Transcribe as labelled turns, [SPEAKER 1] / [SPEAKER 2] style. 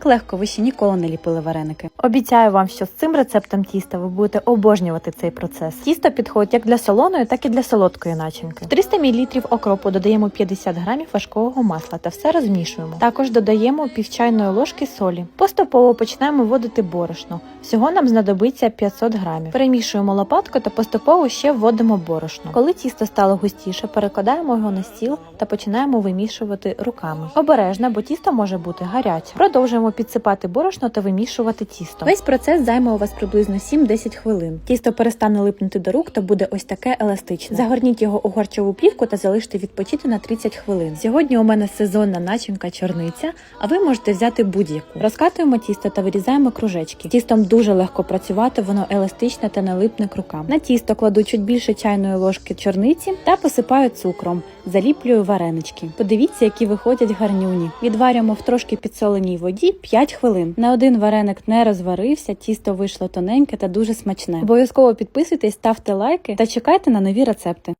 [SPEAKER 1] Так легко ви ще ніколи не ліпили вареники. Обіцяю вам, що з цим рецептом тіста ви будете обожнювати цей процес. Тісто підходить як для солоної, так і для солодкої начинки. В 300 мл окропу додаємо 50 грамів важкого масла та все розмішуємо. Також додаємо пів чайної ложки солі. Поступово починаємо вводити борошно. Всього нам знадобиться 500 грамів. Перемішуємо лопаткою та поступово ще вводимо борошно. Коли тісто стало густіше, перекладаємо його на стіл та починаємо вимішувати руками. Обережно, бо тісто може бути гаряче. Продовжуємо підсипати борошно та вимішувати тісто. Весь процес займе у вас приблизно 7-10 хвилин. Тісто перестане липнути до рук та буде ось таке еластичне. Загорніть його у харчову плівку та залиште відпочити на 30 хвилин. Сьогодні у мене сезонна начинка чорниця, а ви можете взяти будь-яку. Розкатуємо тісто та вирізаємо кружечки. Тістом дуже легко працювати, воно еластичне та не липне к рукам. На тісто кладу чуть більше чайної ложки чорниці та посипаю цукром. Заліплюю варенички. Подивіться, які виходять гарнюні. Відварюємо в трошки підсоленій воді 5 хвилин. На один вареник не розварився, тісто вийшло тоненьке та дуже смачне. Обов'язково підписуйтесь, ставте лайки та чекайте на нові рецепти.